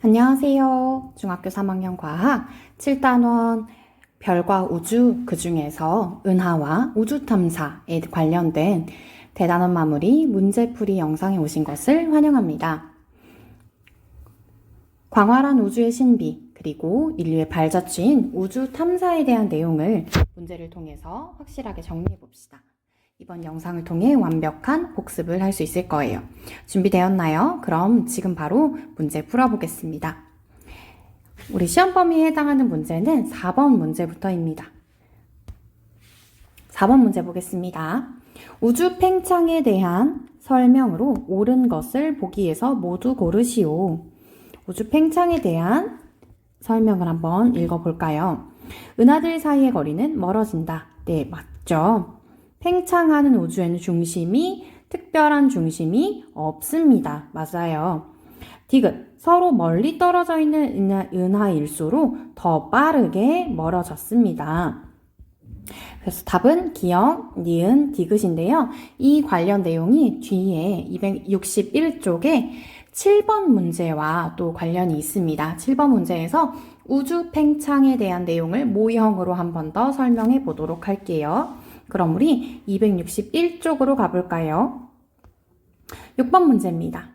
안녕하세요. 중학교 3학년 과학 7단원 별과 우주 그 중에서 은하와 우주 탐사에 관련된 대단원 마무리 문제풀이 영상에 오신 것을 환영합니다. 광활한 우주의 신비 그리고 인류의 발자취인 우주 탐사에 대한 내용을 문제를 통해서 확실하게 정리해 봅시다. 이번 영상을 통해 완벽한 복습을 할 수 있을 거예요. 준비되었나요? 그럼 지금 바로 문제 풀어보겠습니다. 우리 시험 범위에 해당하는 문제는 4번 문제부터입니다. 4번 문제 보겠습니다. 우주 팽창에 대한 설명으로 옳은 것을 보기에서 모두 고르시오. 우주 팽창에 대한 설명을 한번 읽어볼까요? 은하들 사이의 거리는 멀어진다. 네, 맞죠. 팽창하는 우주에는 중심이, 특별한 중심이 없습니다. 맞아요. 디귿, 서로 멀리 떨어져 있는 은하, 은하일수록 더 빠르게 멀어졌습니다. 그래서 답은 기억, 니은, 디귿인데요. 이 관련 내용이 뒤에 261쪽에 7번 문제와 또 관련이 있습니다. 7번 문제에서 우주 팽창에 대한 내용을 모형으로 한 번 더 설명해 보도록 할게요. 그럼 우리 261쪽으로 가볼까요? 6번 문제입니다.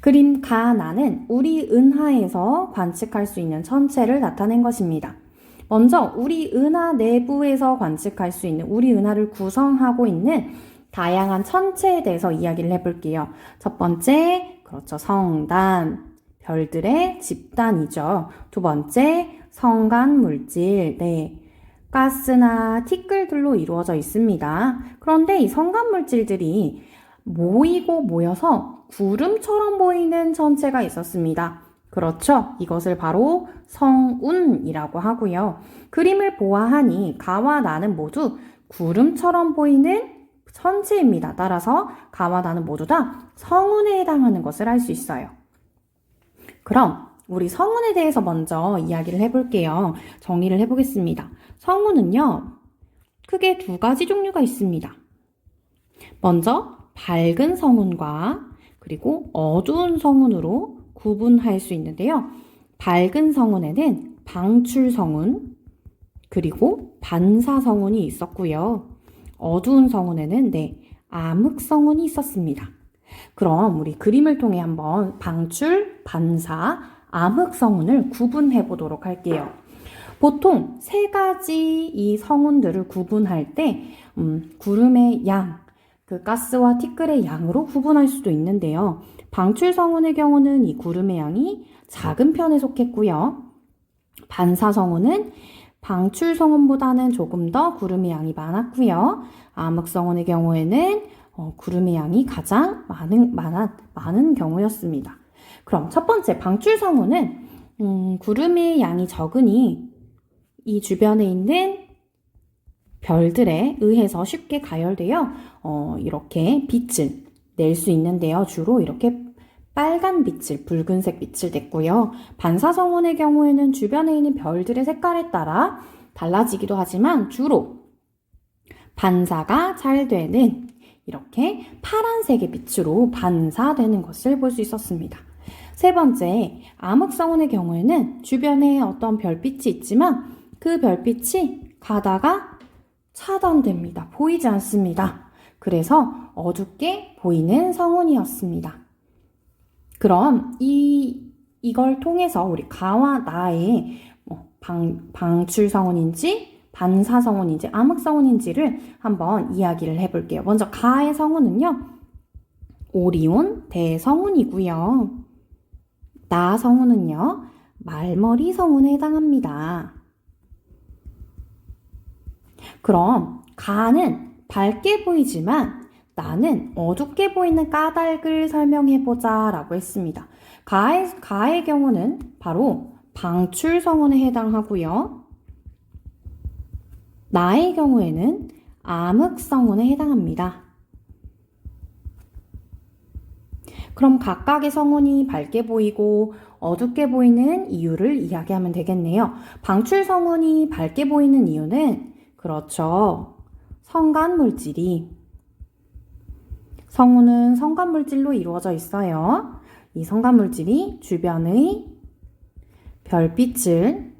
그림 가나는 우리 은하에서 관측할 수 있는 천체를 나타낸 것입니다. 먼저 우리 은하 내부에서 관측할 수 있는 우리 은하를 구성하고 있는 다양한 천체에 대해서 이야기를 해볼게요. 첫 번째, 그렇죠. 성단, 별들의 집단이죠. 두 번째, 성간 물질, 네. 가스나 티끌들로 이루어져 있습니다. 그런데 이 성간 물질들이 모이고 모여서 구름처럼 보이는 천체가 있었습니다. 그렇죠. 이것을 바로 성운이라고 하고요. 그림을 보아하니 가와 나는 모두 구름처럼 보이는 천체입니다. 따라서 가와 나는 모두 다 성운에 해당하는 것을 알 수 있어요. 그럼 우리 성운에 대해서 먼저 이야기를 해볼게요. 정리를 해보겠습니다. 성운은요, 크게 두 가지 종류가 있습니다. 먼저 밝은 성운과 그리고 어두운 성운으로 구분할 수 있는데요. 밝은 성운에는 방출 성운, 그리고 반사 성운이 있었고요. 어두운 성운에는 네, 암흑 성운이 있었습니다. 그럼 우리 그림을 통해 한번 방출, 반사, 암흑 성운을 구분해 보도록 할게요. 보통 세 가지 이 성운들을 구분할 때 음, 구름의 양, 그 가스와 티끌의 양으로 구분할 수도 있는데요. 방출 성운의 경우는 이 구름의 양이 작은 편에 속했고요. 반사 성운은 방출 성운보다는 조금 더 구름의 양이 많았고요. 암흑 성운의 경우에는 어, 구름의 양이 가장 많은, 많은, 많은 경우였습니다. 그럼 첫 번째 방출 성운은 음, 구름의 양이 적으니 이 주변에 있는 별들에 의해서 쉽게 가열되어 어, 이렇게 빛을 낼 수 있는데요. 주로 이렇게 빨간 빛을, 붉은색 빛을 냈고요. 반사성운의 경우에는 주변에 있는 별들의 색깔에 따라 달라지기도 하지만 주로 반사가 잘 되는 이렇게 파란색의 빛으로 반사되는 것을 볼 수 있었습니다. 세 번째, 암흑성운의 경우에는 주변에 어떤 별빛이 있지만 그 별빛이 가다가 차단됩니다. 보이지 않습니다. 그래서 어둡게 보이는 성운이었습니다. 그럼 이, 이걸 통해서 우리 가와 나의 뭐 방, 방출 성운인지 반사 성운인지 암흑 성운인지를 한번 이야기를 해볼게요. 먼저 가의 성운은요. 오리온 대성운이고요. 나 성운은요. 말머리 성운에 해당합니다. 그럼 가는 밝게 보이지만 나는 어둡게 보이는 까닭을 설명해보자 라고 했습니다. 가의, 가의 경우는 바로 방출 성운에 해당하고요. 나의 경우에는 암흑 성운에 해당합니다. 그럼 각각의 성운이 밝게 보이고 어둡게 보이는 이유를 이야기하면 되겠네요. 방출 성운이 밝게 보이는 이유는 그렇죠. 성간 물질이 성우는 성간 물질로 이루어져 있어요. 이 성간 물질이 주변의 별빛을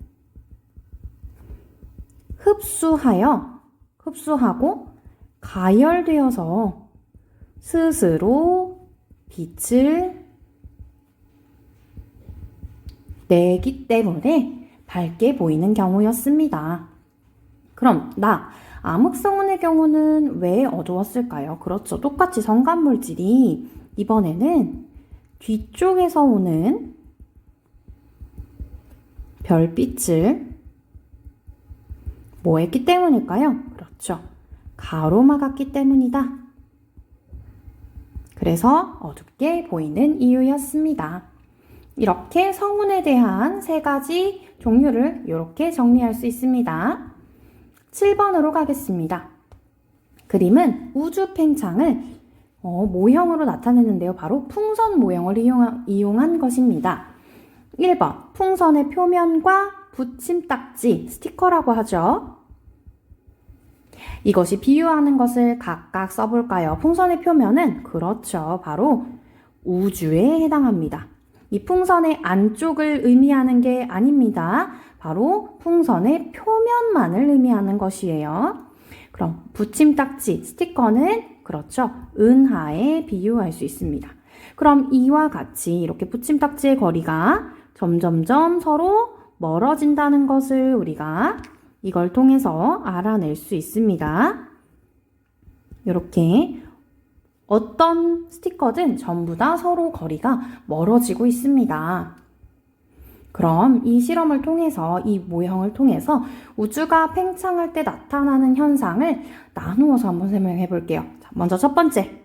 흡수하여 흡수하고 가열되어서 스스로 빛을 내기 때문에 밝게 보이는 경우였습니다. 그럼 나 암흑성운의 경우는 왜 어두웠을까요? 그렇죠. 똑같이 성간물질이 이번에는 뒤쪽에서 오는 별빛을 뭐 했기 때문일까요? 그렇죠. 가로막았기 때문이다. 그래서 어둡게 보이는 이유였습니다. 이렇게 성운에 대한 세 가지 종류를 이렇게 정리할 수 있습니다. 7번으로 가겠습니다. 그림은 우주 팽창을 어, 모형으로 나타내는데요. 바로 풍선 모형을 이용한, 이용한 것입니다. 1번, 풍선의 표면과 붙임 딱지, 스티커라고 하죠. 이것이 비유하는 것을 각각 써볼까요? 풍선의 표면은 그렇죠. 바로 우주에 해당합니다. 이 풍선의 안쪽을 의미하는 게 아닙니다. 바로 풍선의 표면만을 의미하는 것이에요. 그럼 붙임 딱지, 스티커는 그렇죠. 은하에 비유할 수 있습니다. 그럼 이와 같이 이렇게 붙임 딱지의 거리가 점점점 서로 멀어진다는 것을 우리가 이걸 통해서 알아낼 수 있습니다. 이렇게 어떤 스티커든 전부 다 서로 거리가 멀어지고 있습니다. 그럼 이 실험을 통해서 이 모형을 통해서 우주가 팽창할 때 나타나는 현상을 나누어서 한번 설명해 볼게요. 자, 먼저 첫 번째.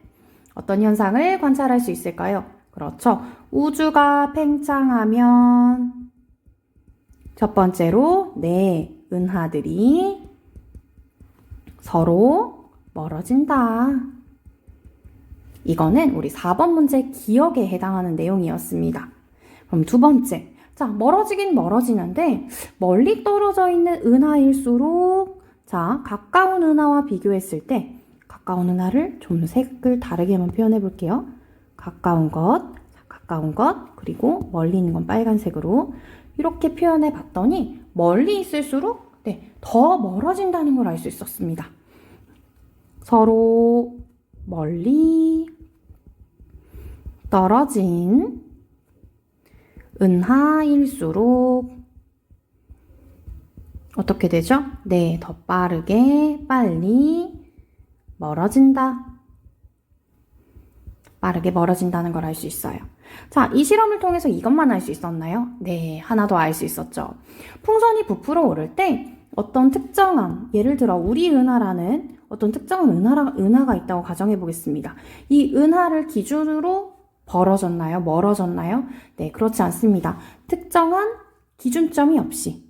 어떤 현상을 관찰할 수 있을까요? 그렇죠. 우주가 팽창하면 첫 번째로 네, 은하들이 서로 멀어진다. 이거는 우리 4번 문제 기억에 해당하는 내용이었습니다. 그럼 두 번째. 자, 멀어지긴 멀어지는데 멀리 떨어져 있는 은하일수록 자, 가까운 은하와 비교했을 때 가까운 은하를 좀 색을 다르게만 표현해 볼게요. 가까운 것, 가까운 것, 그리고 멀리 있는 건 빨간색으로 이렇게 표현해 봤더니 멀리 있을수록 네, 더 멀어진다는 걸 알 수 있었습니다. 서로 멀리 떨어진 은하일수록 어떻게 되죠? 네, 더 빠르게 빨리 멀어진다. 빠르게 멀어진다는 걸 알 수 있어요. 자, 이 실험을 통해서 이것만 알 수 있었나요? 네, 하나 더 알 수 있었죠. 풍선이 부풀어 오를 때 어떤 특정한, 예를 들어 우리 은하라는 어떤 특정한 은하가, 은하가 있다고 가정해 보겠습니다. 이 은하를 기준으로 벌어졌나요? 멀어졌나요? 네, 그렇지 않습니다. 특정한 기준점이 없이.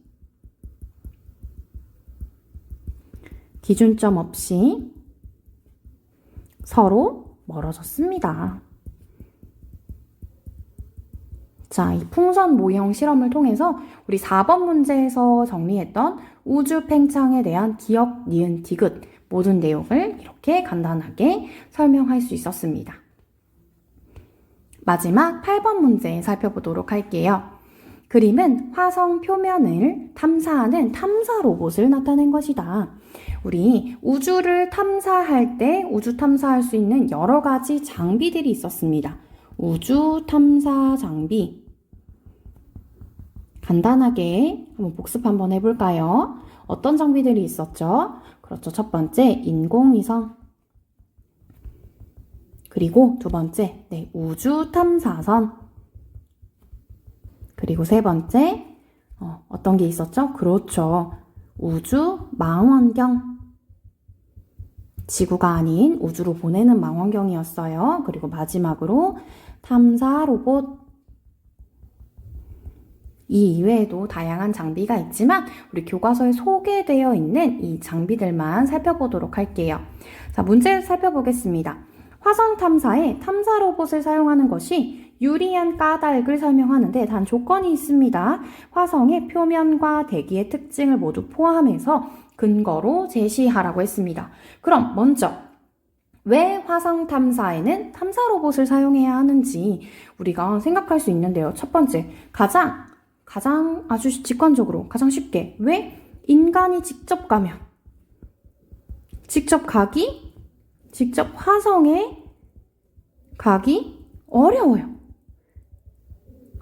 기준점 없이 서로 멀어졌습니다. 자, 이 풍선 모형 실험을 통해서 우리 4번 문제에서 정리했던 우주 팽창에 대한 기억, 니은, 디귿 모든 내용을 이렇게 간단하게 설명할 수 있었습니다. 마지막 8번 문제 살펴보도록 할게요. 그림은 화성 표면을 탐사하는 탐사 로봇을 나타낸 것이다. 우리 우주를 탐사할 때 우주 탐사할 수 있는 여러 가지 장비들이 있었습니다. 우주 탐사 장비. 간단하게 한번 복습 한번 해볼까요? 어떤 장비들이 있었죠? 그렇죠. 첫 번째, 인공위성. 그리고 두 번째, 네, 우주 탐사선. 그리고 세 번째, 어, 어떤 게 있었죠? 그렇죠. 우주 망원경. 지구가 아닌 우주로 보내는 망원경이었어요. 그리고 마지막으로 탐사 로봇. 이 이외에도 다양한 장비가 있지만 우리 교과서에 소개되어 있는 이 장비들만 살펴보도록 할게요. 자, 문제 살펴보겠습니다. 화성 탐사에 탐사 로봇을 사용하는 것이 유리한 까닭을 설명하는데 단 조건이 있습니다. 화성의 표면과 대기의 특징을 모두 포함해서 근거로 제시하라고 했습니다. 그럼 먼저 왜 화성 탐사에는 탐사 로봇을 사용해야 하는지 우리가 생각할 수 있는데요. 첫 번째, 가장, 가장 아주 직관적으로, 가장 쉽게, 왜 인간이 직접 가면, 직접 가기, 직접 화성에 가기 어려워요.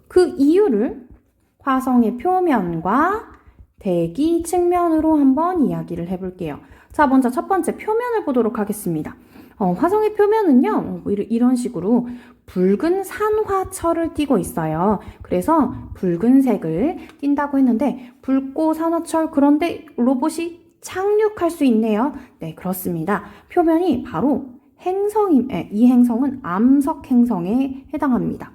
그 이유를 화성의 표면과 대기 측면으로 한번 이야기를 해볼게요. 자, 먼저 첫 번째 표면을 보도록 하겠습니다. 어, 화성의 표면은요, 이런 식으로 붉은 산화철을 띠고 있어요. 그래서 붉은색을 띈다고 했는데, 붉고 산화철, 그런데 로봇이 착륙할 수 있네요. 네, 그렇습니다. 표면이 바로 행성이, 에, 이 행성은 암석 행성에 해당합니다.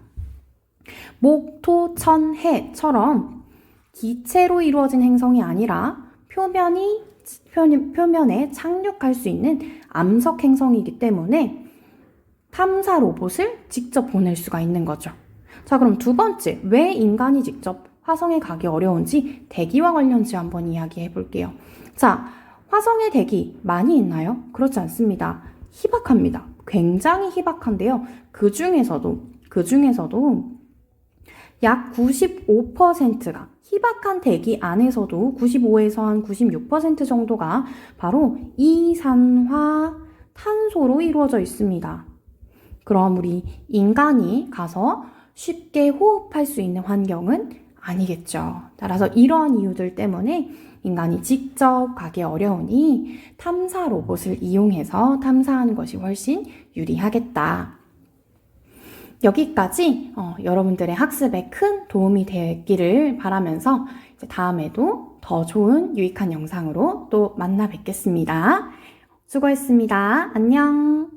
목, 토, 천, 해처럼 기체로 이루어진 행성이 아니라 표면이 표면, 표면에 착륙할 수 있는 암석 행성이기 때문에 탐사 로봇을 직접 보낼 수가 있는 거죠. 자, 그럼 두 번째, 왜 인간이 직접 화성에 가기 어려운지 대기와 관련지 한번 이야기해 볼게요. 자, 화성의 대기 많이 있나요? 그렇지 않습니다. 희박합니다. 굉장히 희박한데요. 그 중에서도, 그 중에서도 약 95%가 희박한 대기 안에서도 95에서 한 96% 정도가 바로 이산화 탄소로 이루어져 있습니다. 그럼 우리 인간이 가서 쉽게 호흡할 수 있는 환경은 아니겠죠. 따라서 이러한 이유들 때문에 인간이 직접 가기 어려우니 탐사 로봇을 이용해서 탐사하는 것이 훨씬 유리하겠다. 여기까지 어, 여러분들의 학습에 큰 도움이 되기를 바라면서 다음에도 더 좋은 유익한 영상으로 또 만나 뵙겠습니다. 수고했습니다. 안녕.